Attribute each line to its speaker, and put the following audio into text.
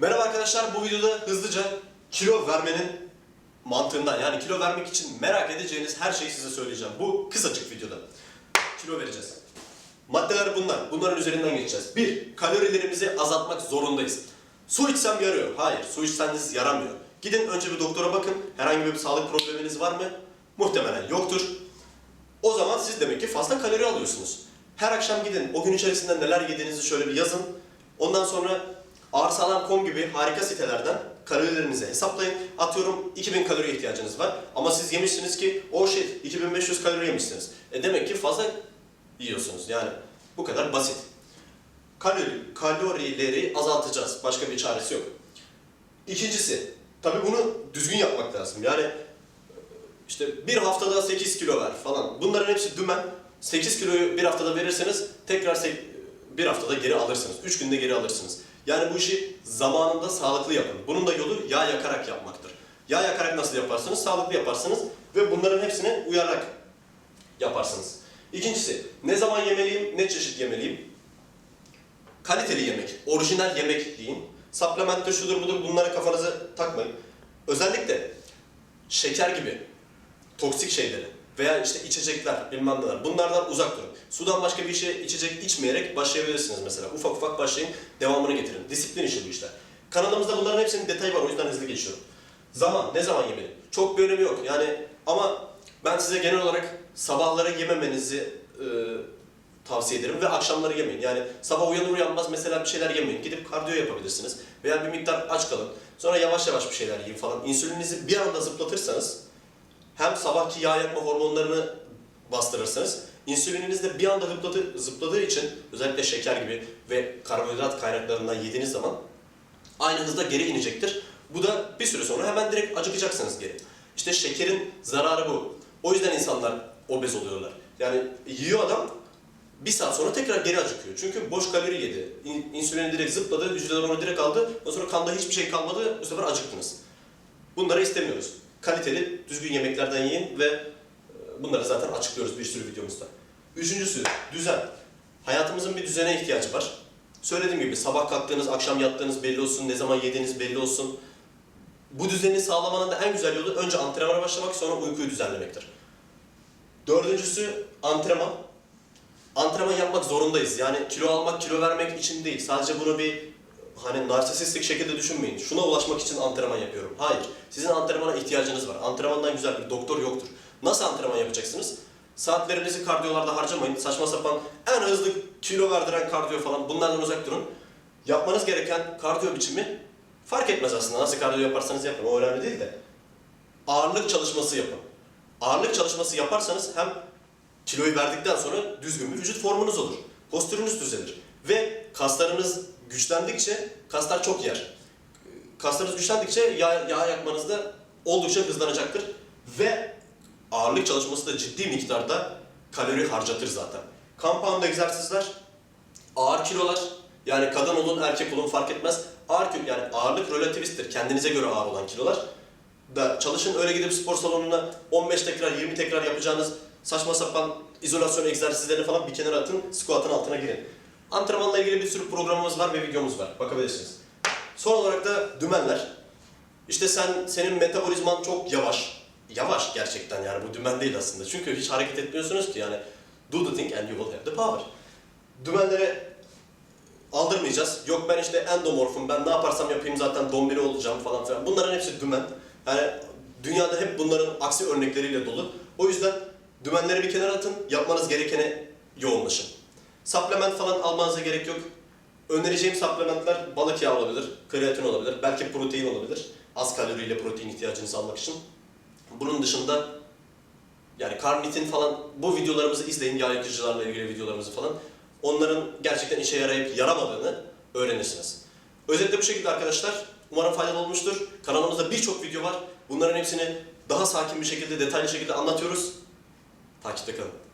Speaker 1: Merhaba arkadaşlar, bu videoda hızlıca kilo vermenin mantığından yani kilo vermek için merak edeceğiniz her şeyi size söyleyeceğim. Bu kısacık videoda. Kilo vereceğiz. Maddeler bunlar. Bunların üzerinden geçeceğiz. Bir, kalorilerimizi azaltmak zorundayız. Su içsem yarıyor. Hayır, su içseniz yaramıyor. Gidin önce bir doktora bakın. Herhangi bir sağlık probleminiz var mı? Muhtemelen yoktur. O zaman siz demek ki fazla kalori alıyorsunuz. Her akşam gidin, o gün içerisinde neler yediğinizi şöyle bir yazın. Ondan sonra arsalan.com gibi harika sitelerden kalorilerinizi hesaplayın. Atıyorum 2000 kalori ihtiyacınız var ama siz yemişsiniz ki o şey 2500 kalori yemişsiniz. E demek ki fazla yiyorsunuz. Yani bu kadar basit. Kalori, kalorileri azaltacağız. Başka bir çaresi yok. İkincisi, tabii bunu düzgün yapmak lazım. Yani işte bir haftada 8 kilo ver falan. Bunların hepsi dümen. 8 kiloyu bir haftada verirseniz tekrar bir haftada geri alırsınız. 3 günde geri alırsınız. Yani bu işi zamanında sağlıklı yapın. Bunun da yolu yağ yakarak yapmaktır. Yağ yakarak nasıl yaparsınız? Sağlıklı yaparsınız ve bunların hepsine uyarak yaparsınız. İkincisi, ne zaman yemeliyim, ne çeşit yemeliyim? Kaliteli yemek, orijinal yemek deyin. Supplement'te şudur budur bunlara kafanıza takmayın. Özellikle şeker gibi toksik şeyleri veya işte içecekler bilmem neler bunlardan uzak durun. Sudan başka bir şey içecek içmeyerek başlayabilirsiniz mesela. Ufak ufak başlayın, devamını getirin. Disiplin işi bu işler. Kanalımızda bunların hepsinin detayı var o yüzden hızlı geçiyorum. Zaman, ne zaman yemeli? Çok bir önemi yok yani ama ben size genel olarak sabahları yememenizi e, tavsiye ederim ve akşamları yemeyin. Yani sabah uyanır uyanmaz mesela bir şeyler yemeyin. Gidip kardiyo yapabilirsiniz veya bir miktar aç kalın. Sonra yavaş yavaş bir şeyler yiyin falan. İnsülinizi bir anda zıplatırsanız hem sabahki yağ yakma hormonlarını bastırırsınız. İnsülininiz de bir anda zıpladı, zıpladığı için özellikle şeker gibi ve karbonhidrat kaynaklarından yediğiniz zaman aynı hızda geri inecektir. Bu da bir süre sonra hemen direkt acıkacaksınız geri. İşte şekerin zararı bu. O yüzden insanlar obez oluyorlar. Yani yiyor adam bir saat sonra tekrar geri acıkıyor. Çünkü boş kalori yedi. İn- İnsülini direkt zıpladı, hücreler onu direkt aldı. Ondan sonra kanda hiçbir şey kalmadı, bu sefer acıktınız. Bunları istemiyoruz. Kaliteli, düzgün yemeklerden yiyin ve e, bunları zaten açıklıyoruz bir sürü videomuzda. Üçüncüsü, düzen. Hayatımızın bir düzene ihtiyacı var. Söylediğim gibi sabah kalktığınız, akşam yattığınız belli olsun, ne zaman yediğiniz belli olsun. Bu düzeni sağlamanın da en güzel yolu önce antrenmana başlamak, sonra uykuyu düzenlemektir. Dördüncüsü antrenman. Antrenman yapmak zorundayız. Yani kilo almak, kilo vermek için değil. Sadece bunu bir hani narsisistik şekilde düşünmeyin. Şuna ulaşmak için antrenman yapıyorum. Hayır. Sizin antrenmana ihtiyacınız var. Antrenmandan güzel bir doktor yoktur. Nasıl antrenman yapacaksınız? Saatlerinizi kardiyolarda harcamayın. Saçma sapan en hızlı kilo verdiren kardiyo falan bunlardan uzak durun. Yapmanız gereken kardiyo biçimi fark etmez aslında. Nasıl kardiyo yaparsanız yapın. O önemli değil de. Ağırlık çalışması yapın. Ağırlık çalışması yaparsanız hem kiloyu verdikten sonra düzgün bir vücut formunuz olur. Postürünüz düzelir. Ve kaslarınız güçlendikçe kaslar çok yer. Kaslarınız güçlendikçe yağ, yağ yakmanız da oldukça hızlanacaktır. Ve ağırlık çalışması da ciddi miktarda kalori harcatır zaten. Compound egzersizler, ağır kilolar, yani kadın olun erkek olun fark etmez. Ağır kilo yani ağırlık relativisttir. Kendinize göre ağır olan kilolar da çalışın öyle gidip spor salonuna 15 tekrar 20 tekrar yapacağınız saçma sapan izolasyon egzersizlerini falan bir kenara atın, squat'ın altına girin. Antrenmanla ilgili bir sürü programımız var ve videomuz var. Bakabilirsiniz. Son olarak da dümenler. İşte sen senin metabolizman çok yavaş. Yavaş gerçekten yani bu dümen değil aslında. Çünkü hiç hareket etmiyorsunuz ki yani do the thing and you will have the power. Dümenlere aldırmayacağız. Yok ben işte endomorfum, ben ne yaparsam yapayım zaten dombili olacağım falan filan. Bunların hepsi dümen. Yani dünyada hep bunların aksi örnekleriyle dolu. O yüzden dümenleri bir kenara atın, yapmanız gerekene yoğunlaşın. Supplement falan almanıza gerek yok. Önereceğim supplementler balık yağı olabilir, kreatin olabilir, belki protein olabilir. Az kaloriyle protein ihtiyacınızı almak için. Bunun dışında yani karnitin falan bu videolarımızı izleyin, yağ yakıcılarla ilgili videolarımızı falan. Onların gerçekten işe yarayıp yaramadığını öğrenirsiniz. Özetle bu şekilde arkadaşlar. Umarım faydalı olmuştur. Kanalımızda birçok video var. Bunların hepsini daha sakin bir şekilde, detaylı şekilde anlatıyoruz. Takipte kalın.